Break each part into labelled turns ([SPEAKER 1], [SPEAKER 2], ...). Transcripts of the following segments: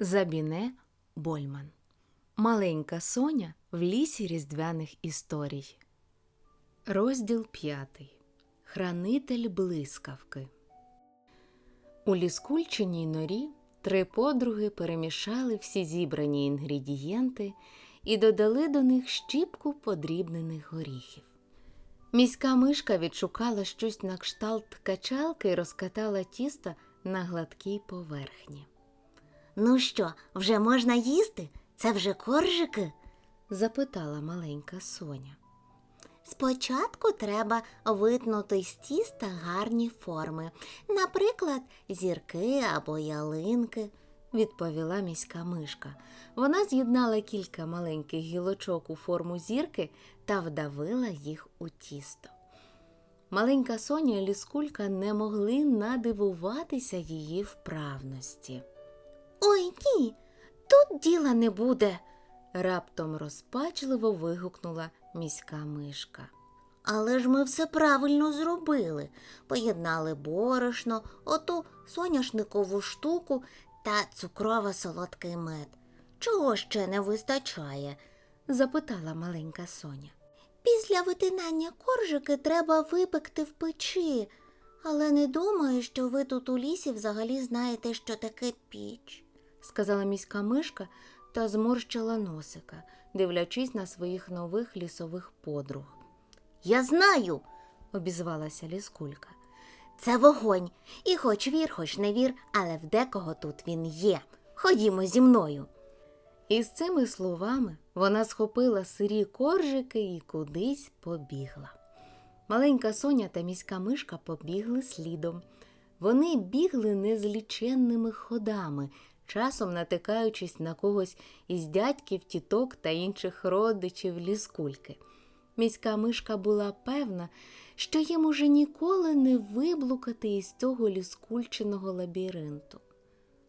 [SPEAKER 1] Забіне Больман. Маленька Соня в лісі різдвяних історій. Розділ п'ятий. Хранитель блискавки. У ліскульчиній норі три подруги перемішали всі зібрані інгредієнти і додали до них щіпку подрібнених горіхів. Міська мишка відшукала щось на кшталт качалки і розкатала тісто на гладкій поверхні.
[SPEAKER 2] Ну що, вже можна їсти? Це вже коржики?
[SPEAKER 1] запитала маленька Соня.
[SPEAKER 2] Спочатку треба витнути з тіста гарні форми, наприклад, зірки або ялинки.
[SPEAKER 1] відповіла міська мишка. Вона з'єднала кілька маленьких гілочок у форму зірки та вдавила їх у тісто. Маленька Соня і ліскулька не могли надивуватися її вправності.
[SPEAKER 2] Ні, тут діла не буде.
[SPEAKER 1] Раптом розпачливо вигукнула міська мишка.
[SPEAKER 2] Але ж ми все правильно зробили. Поєднали борошно, оту соняшникову штуку та цукрово солодкий мед. Чого ще не вистачає?
[SPEAKER 1] запитала маленька Соня.
[SPEAKER 2] Після витинання коржики треба випекти в печі, але не думаю, що ви тут у лісі взагалі знаєте, що таке піч.
[SPEAKER 1] Сказала міська мишка та зморщила носика, дивлячись на своїх нових лісових подруг.
[SPEAKER 2] Я знаю,
[SPEAKER 1] Обізвалася ліскулька.
[SPEAKER 2] це вогонь. І хоч вір, хоч не вір, але в декого тут він є. Ходімо зі мною.
[SPEAKER 1] І з цими словами вона схопила сирі коржики і кудись побігла. Маленька Соня та міська мишка побігли слідом. Вони бігли незліченними ходами, часом натикаючись на когось із дядьків, тіток та інших родичів ліскульки. Міська мишка була певна, що їм уже ніколи не виблукати із цього ліскульченого лабіринту.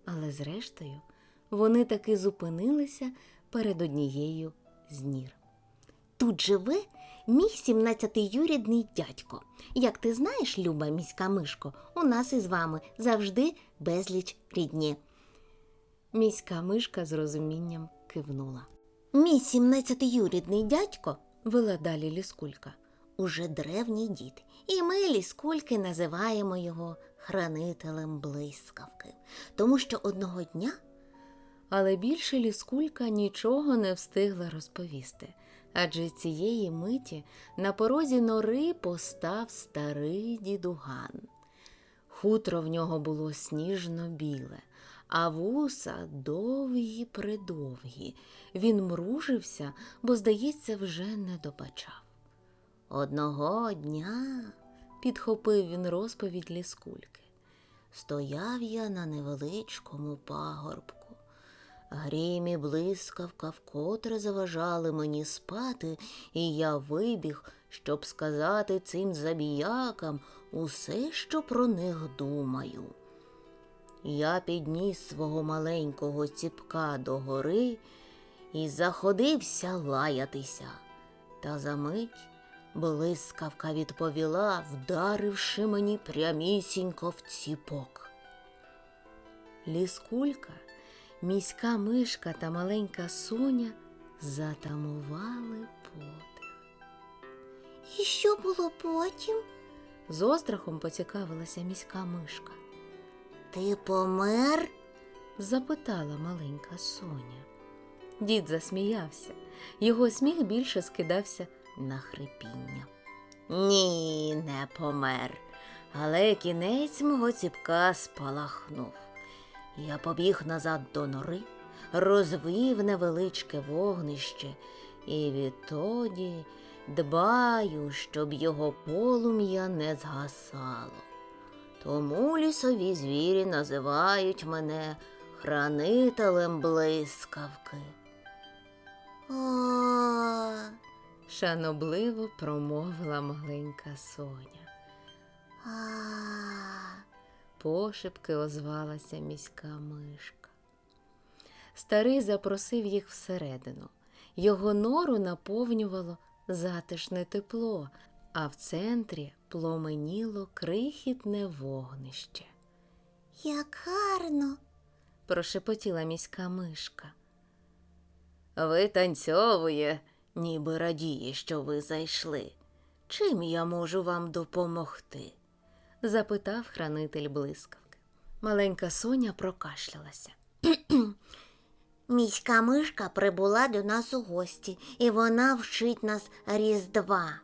[SPEAKER 1] Але зрештою вони таки зупинилися перед однією з нір.
[SPEAKER 2] Тут живе мій 17-юрідний дядько. Як ти знаєш, люба міська мишко, у нас із вами завжди безліч рідні.
[SPEAKER 1] Міська мишка з розумінням кивнула.
[SPEAKER 2] Мій 17-юрідний дядько
[SPEAKER 1] Вела далі ліскулька.
[SPEAKER 2] уже древній дід, і ми ліскульки називаємо його хранителем блискавки, тому що одного дня
[SPEAKER 1] Але більше ліскулька нічого не встигла розповісти, адже цієї миті на порозі нори постав старий дідуган. Хутро в нього було сніжно-біле, а вуса довгі придовгі. Він мружився, бо, здається, вже не добачав.
[SPEAKER 2] одного дня
[SPEAKER 1] Підхопив він розповідь ліскульки.
[SPEAKER 2] стояв я на невеличкому пагорбку. Грім і блискавка вкотре заважали мені спати, і я вибіг, щоб сказати цим забіякам усе, що про них думаю. Я підніс свого маленького ціпка до гори і заходився лаятися. Та за мить блискавка відповіла, вдаривши мені прямісінько в ціпок.
[SPEAKER 1] Ліскулька, міська мишка та маленька соня затамували подих.
[SPEAKER 2] І що було потім?
[SPEAKER 1] З острахом поцікавилася міська мишка.
[SPEAKER 2] Ти помер?
[SPEAKER 1] Запитала маленька Соня. Дід засміявся. Його сміх більше скидався на хрипіння.
[SPEAKER 2] Ні, не помер. Але кінець мого ціпка спалахнув. Я побіг назад до нори, розвив невеличке вогнище, і відтоді дбаю, щоб його полум'я не згасало. Тому лісові звірі називають мене хранителем блискавки. О,
[SPEAKER 1] Шанобливо промовила маленька Соня.
[SPEAKER 2] а,
[SPEAKER 1] Пошепки озвалася міська мишка. Старий запросив їх всередину. Його нору наповнювало затишне тепло, а в центрі пломеніло крихітне вогнище.
[SPEAKER 2] як гарно.
[SPEAKER 1] прошепотіла міська мишка. Витанцьовує, ніби радіє, що ви зайшли. Чим я можу вам допомогти? запитав хранитель блискавки. Маленька Соня прокашлялася.
[SPEAKER 2] Міська мишка прибула до нас у гості, і вона вчить нас Різдва.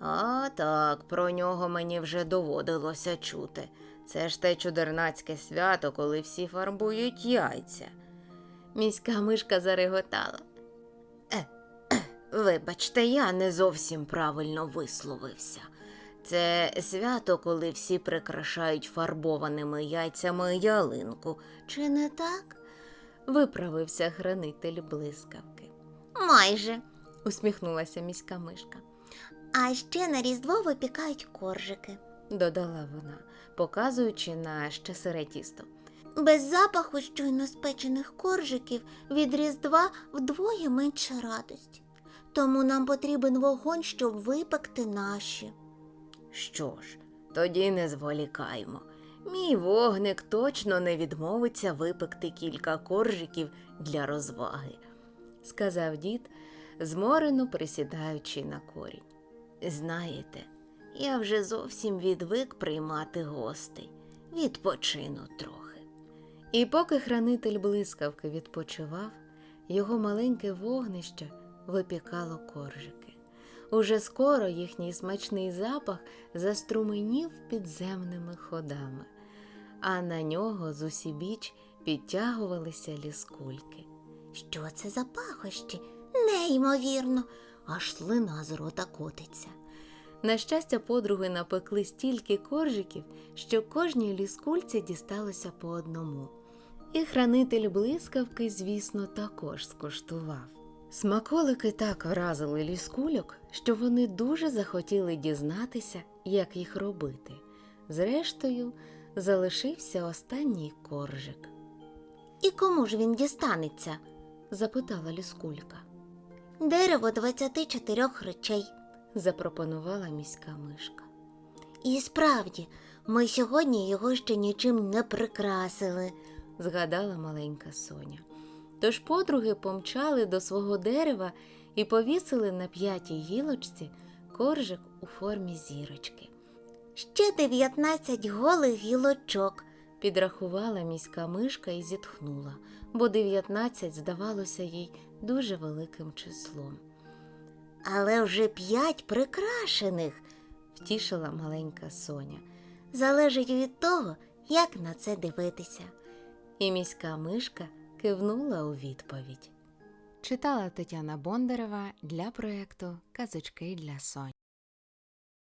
[SPEAKER 1] А так, про нього мені вже доводилося чути. Це ж те чудернацьке свято, коли всі фарбують яйця. Міська мишка зареготала. Е, е, вибачте, я не зовсім правильно висловився. Це свято, коли всі прикрашають фарбованими яйцями ялинку. Чи не так? Виправився хранитель блискавки.
[SPEAKER 2] Майже.
[SPEAKER 1] Усміхнулася міська мишка.
[SPEAKER 2] А ще на Різдво випікають коржики.
[SPEAKER 1] додала вона, показуючи на ще сире тісто.
[SPEAKER 2] Без запаху щойно спечених коржиків від Різдва вдвоє менше радості. Тому нам потрібен вогонь, щоб випекти наші.
[SPEAKER 1] Що ж, тоді не зволікаймо. Мій вогник точно не відмовиться випекти кілька коржиків для розваги, сказав дід, зморено присідаючи на корінь. Знаєте, я вже зовсім відвик приймати гостей, відпочину трохи. І поки хранитель блискавки відпочивав, його маленьке вогнище випікало коржики. Уже скоро їхній смачний запах заструменів підземними ходами, а на нього зусібіч підтягувалися ліскульки.
[SPEAKER 2] Що це за пахощі? Неймовірно, аж слина з рота котиться.
[SPEAKER 1] На щастя, подруги напекли стільки коржиків, що кожній ліскульці дісталося по одному. І хранитель блискавки, звісно, також скуштував. Смаколики так вразили ліскульок, що вони дуже захотіли дізнатися, як їх робити. Зрештою, залишився останній коржик,
[SPEAKER 2] І кому ж він дістанеться?
[SPEAKER 1] запитала ліскулька.
[SPEAKER 2] Дерево 24 речей.
[SPEAKER 1] Запропонувала міська мишка.
[SPEAKER 2] І справді, ми сьогодні його ще нічим не прикрасили.
[SPEAKER 1] згадала маленька Соня. Тож подруги помчали до свого дерева і повісили на п'ятій гілочці коржик у формі зірочки.
[SPEAKER 2] Ще 19 голих гілочок.
[SPEAKER 1] Підрахувала міська мишка і зітхнула, бо 19 здавалося їй дуже великим числом.
[SPEAKER 2] Але вже п'ять прикрашених.
[SPEAKER 1] Втішила маленька Соня.
[SPEAKER 2] Залежить від того, як на це дивитися.
[SPEAKER 1] І міська мишка кивнула у відповідь. Читала Тетяна Бондарева для проєкту Казочки для Соні.